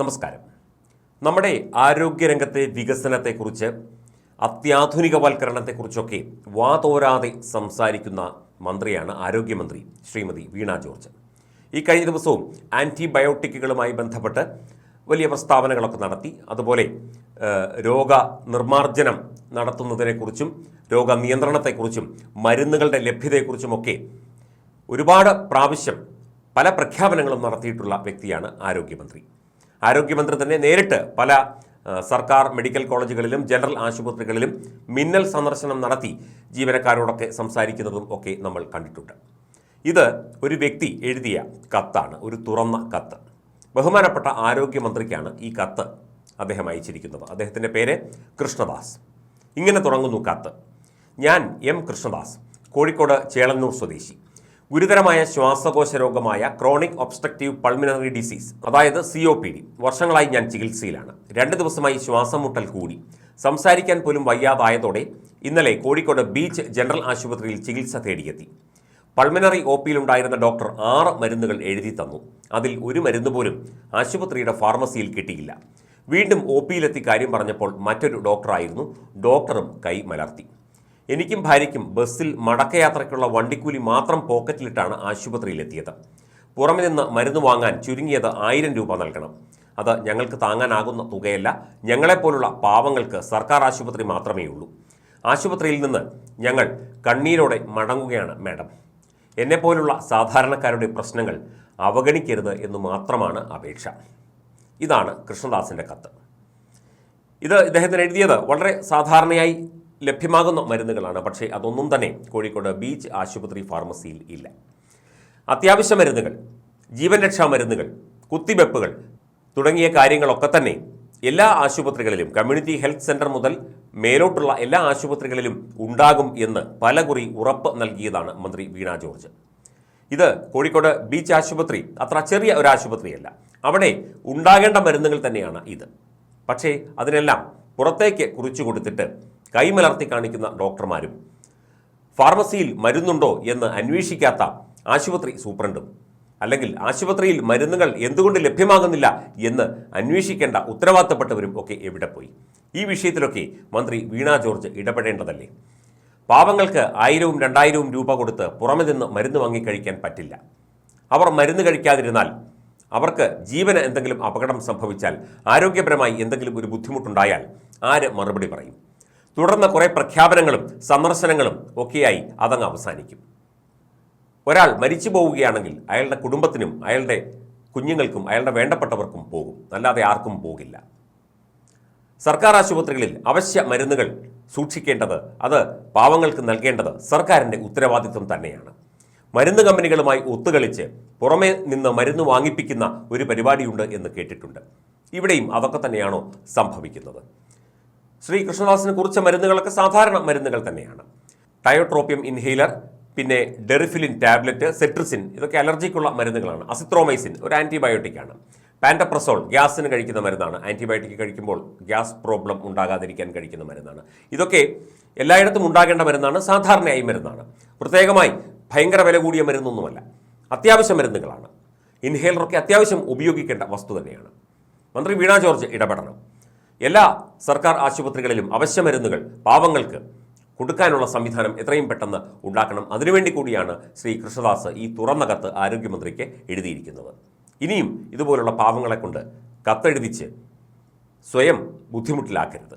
നമസ്കാരം. നമ്മുടെ ആരോഗ്യരംഗത്തെ വികസനത്തെക്കുറിച്ച് അത്യാധുനികവൽക്കരണത്തെക്കുറിച്ചൊക്കെ വാതോരാതെ സംസാരിക്കുന്ന മന്ത്രിയാണ് ആരോഗ്യമന്ത്രി ശ്രീമതി വീണ ജോർജ് ഈ കഴിഞ്ഞ ദിവസവും ആന്റിബയോട്ടിക്കുകളുമായി ബന്ധപ്പെട്ട് വലിയ പ്രസ്താവനകളൊക്കെ നടത്തി. അതുപോലെ രോഗ നിർമ്മാർജനം നടത്തുന്നതിനെക്കുറിച്ചും രോഗനിയന്ത്രണത്തെക്കുറിച്ചും മരുന്നുകളുടെ ലഭ്യതയെക്കുറിച്ചുമൊക്കെ ഒരുപാട് പ്രാവശ്യം പല പ്രഖ്യാപനങ്ങളും നടത്തിയിട്ടുള്ള വ്യക്തിയാണ് ആരോഗ്യമന്ത്രി. ആരോഗ്യമന്ത്രി തന്നെ നേരിട്ട് പല സർക്കാർ മെഡിക്കൽ കോളേജുകളിലും ജനറൽ ആശുപത്രികളിലും മിന്നൽ സന്ദർശനം നടത്തി ജീവനക്കാരോടൊക്കെ സംസാരിക്കുന്നതും ഒക്കെ നമ്മൾ കണ്ടിട്ടുണ്ട്. ഇത് ഒരു വ്യക്തി എഴുതിയ കത്താണ് ഒരു തുറന്ന കത്ത്. ബഹുമാനപ്പെട്ട ആരോഗ്യമന്ത്രിക്കാണ് ഈ കത്ത് അദ്ദേഹം അയച്ചിരിക്കുന്നത്. അദ്ദേഹത്തിന്റെ പേര് കൃഷ്ണദാസ്. ഇങ്ങനെ തുടങ്ങുന്നു കത്ത്. ഞാൻ എം കൃഷ്ണദാസ് കോഴിക്കോട് ചേളന്നൂർ സ്വദേശി. ഗുരുതരമായ ശ്വാസകോശ രോഗമായ ക്രോണിക് ഒബ്സ്ട്രക്റ്റീവ് പൾമിനറി ഡിസീസ് അതായത് സി ഒ പി ഡി വർഷങ്ങളായി ഞാൻ ചികിത്സയിലാണ്. രണ്ട് ദിവസമായി ശ്വാസം മുട്ടൽ കൂടി. സംസാരിക്കാൻ പോലും വയ്യാതായതോടെ ഇന്നലെ കോഴിക്കോട് ബീച്ച് ജനറൽ ആശുപത്രിയിൽ ചികിത്സ തേടിയെത്തി. പൾമിനറി ഒ പിയിലുണ്ടായിരുന്ന ഡോക്ടർ ആറ് മരുന്നുകൾ എഴുതി തന്നു. അതിൽ ഒരു മരുന്ന് പോലും ആശുപത്രിയുടെ ഫാർമസിയിൽ കിട്ടിയില്ല. വീണ്ടും ഒ പിയിലെത്തി കാര്യം പറഞ്ഞപ്പോൾ മറ്റൊരു ഡോക്ടറായിരുന്നു. ഡോക്ടറും കൈ മലർത്തി എനിക്കും ഭാര്യയ്ക്കും ബസ്സിൽ മടക്കയാത്രയ്ക്കുള്ള വണ്ടിക്കൂലി മാത്രം പോക്കറ്റിലിട്ടാണ് ആശുപത്രിയിലെത്തിയത്. പുറമെ നിന്ന് മരുന്ന് വാങ്ങാൻ ചുരുങ്ങിയത് ആയിരം രൂപ നൽകണം. അത് ഞങ്ങൾക്ക് താങ്ങാനാകുന്ന തുകയല്ല ഞങ്ങളെപ്പോലുള്ള പാവങ്ങൾക്ക് സർക്കാർ ആശുപത്രി മാത്രമേ ഉള്ളൂ. ആശുപത്രിയിൽ നിന്ന് ഞങ്ങൾ കണ്ണീരോടെ മടങ്ങുകയാണ് മാഡം. എന്നെപ്പോലുള്ള സാധാരണക്കാരുടെ പ്രശ്നങ്ങൾ അവഗണിക്കരുത് എന്ന് മാത്രമാണ് അപേക്ഷ. ഇതാണ് കൃഷ്ണദാസിന്റെ കത്ത്. ഇത് ഇദ്ദേഹത്തിന് എഴുതിയത് വളരെ സാധാരണയായി ലഭ്യമാകുന്ന മരുന്നുകളാണ്. പക്ഷേ അതൊന്നും തന്നെ കോഴിക്കോട് ബീച്ച് ആശുപത്രി ഫാർമസിയിൽ ഇല്ല. അത്യാവശ്യ മരുന്നുകൾ ജീവൻ രക്ഷാ മരുന്നുകൾ കുത്തിവെപ്പുകൾ തുടങ്ങിയ കാര്യങ്ങളൊക്കെ തന്നെ എല്ലാ ആശുപത്രികളിലും കമ്മ്യൂണിറ്റി ഹെൽത്ത് സെന്റർ മുതൽ മേലോട്ടുള്ള എല്ലാ ആശുപത്രികളിലും ഉണ്ടാകും എന്ന് പലകുറി ഉറപ്പ് നൽകിയതാണ് മന്ത്രി വീണ ജോർജ്. ഇത് കോഴിക്കോട് ബീച്ച് ആശുപത്രി അത്ര ചെറിയ ഒരു ആശുപത്രിയല്ല. അവിടെ ഉണ്ടാകേണ്ട മരുന്നുകൾ തന്നെയാണ് ഇത്. പക്ഷേ അതിനെല്ലാം പുറത്തേക്ക് കുറിച്ചു കൊടുത്തിട്ട് കൈമലർത്തി കാണിക്കുന്ന ഡോക്ടർമാരും ഫാർമസിയിൽ മരുന്നുണ്ടോ എന്ന് അന്വേഷിക്കാത്ത ആശുപത്രി സൂപ്രണ്ടും അല്ലെങ്കിൽ ആശുപത്രിയിൽ മരുന്നുകൾ എന്തുകൊണ്ട് ലഭ്യമാകുന്നില്ല എന്ന് അന്വേഷിക്കേണ്ട ഉത്തരവാദിത്തപ്പെട്ടവരും ഒക്കെ എവിടെ പോയി? ഈ വിഷയത്തിലൊക്കെ മന്ത്രി വീണ ജോർജ് ഇടപെടേണ്ടതല്ലേ? പാവങ്ങൾക്ക് ആയിരവും രണ്ടായിരവും രൂപ കൊടുത്ത് പുറമെ നിന്ന് മരുന്ന് വാങ്ങിക്കഴിക്കാൻ പറ്റില്ല. അവർ മരുന്ന് കഴിക്കാതിരുന്നാൽ അവർക്ക് ജീവന് എന്തെങ്കിലും അപകടം സംഭവിച്ചാൽ ആരോഗ്യപരമായി എന്തെങ്കിലും ഒരു ബുദ്ധിമുട്ടുണ്ടായാൽ ആര് മറുപടി പറയും? തുടർന്ന് കുറേ പ്രഖ്യാപനങ്ങളും സന്ദർശനങ്ങളും ഒക്കെയായി അതങ്ങ് അവസാനിക്കും. ഒരാൾ മരിച്ചു പോവുകയാണെങ്കിൽ അയാളുടെ കുടുംബത്തിനും അയാളുടെ കുഞ്ഞുങ്ങൾക്കും അയാളുടെ വേണ്ടപ്പെട്ടവർക്കും പോകും. അല്ലാതെ ആർക്കും പോകില്ല. സർക്കാർ ആശുപത്രികളിൽ അവശ്യ മരുന്നുകൾ സൂക്ഷിക്കേണ്ടത് അത് പാവങ്ങൾക്ക് നൽകേണ്ടത് സർക്കാരിന്റെ ഉത്തരവാദിത്വം തന്നെയാണ്. മരുന്ന് കമ്പനികളുമായി ഒത്തുകളിച്ച് പുറമേ നിന്ന് മരുന്ന് വാങ്ങിപ്പിക്കുന്ന ഒരു പരിപാടിയുണ്ട് എന്ന് കേട്ടിട്ടുണ്ട്. ഇവിടെയും അതൊക്കെ തന്നെയാണോ സംഭവിക്കുന്നത്? ശ്രീ കൃഷ്ണദാസിന് കുറിച്ച മരുന്നുകളൊക്കെ സാധാരണ മരുന്നുകൾ തന്നെയാണ്. ടയോട്രോപ്യം ഇൻഹെയിലർ പിന്നെ ഡെറിഫിലിൻ ടാബ്ലറ്റ് സെട്രിസിൻ ഇതൊക്കെ അലർജിക്കുള്ള മരുന്നുകളാണ്. അസിത്രോമൈസിൻ ഒരു ആന്റിബയോട്ടിക് ആണ്. പാന്റപ്രസോൾ ഗ്യാസിന് കഴിക്കുന്ന മരുന്നാണ്. ആന്റിബയോട്ടിക് കഴിക്കുമ്പോൾ ഗ്യാസ് പ്രോബ്ലം ഉണ്ടാകാതിരിക്കാൻ കഴിക്കുന്ന മരുന്നാണ്. ഇതൊക്കെ എല്ലായിടത്തും ഉണ്ടാകേണ്ട മരുന്നാണ് സാധാരണയായി മരുന്നാണ്. പ്രത്യേകമായി ഭയങ്കര വില കൂടിയ മരുന്നൊന്നുമല്ല അത്യാവശ്യ മരുന്നുകളാണ്. ഇൻഹേലറൊക്കെ അത്യാവശ്യം ഉപയോഗിക്കേണ്ട വസ്തു തന്നെയാണ്. മന്ത്രി വീണ ജോർജ് ഇടപെടണം. എല്ലാ സർക്കാർ ആശുപത്രികളിലും അവശ്യ മരുന്നുകൾ പാവങ്ങൾക്ക് കൊടുക്കാനുള്ള സംവിധാനം എത്രയും പെട്ടെന്ന് ഉണ്ടാക്കണം. അതിനുവേണ്ടി കൂടിയാണ് ശ്രീ കൃഷ്ണദാസ് ഈ തുറന്ന കത്ത് ആരോഗ്യമന്ത്രിക്ക് എഴുതിയിരിക്കുന്നത്. ഇനിയും ഇതുപോലുള്ള പാവങ്ങളെക്കൊണ്ട് കത്തെഴുതിച്ച് സ്വയം ബുദ്ധിമുട്ടിലാക്കരുത്.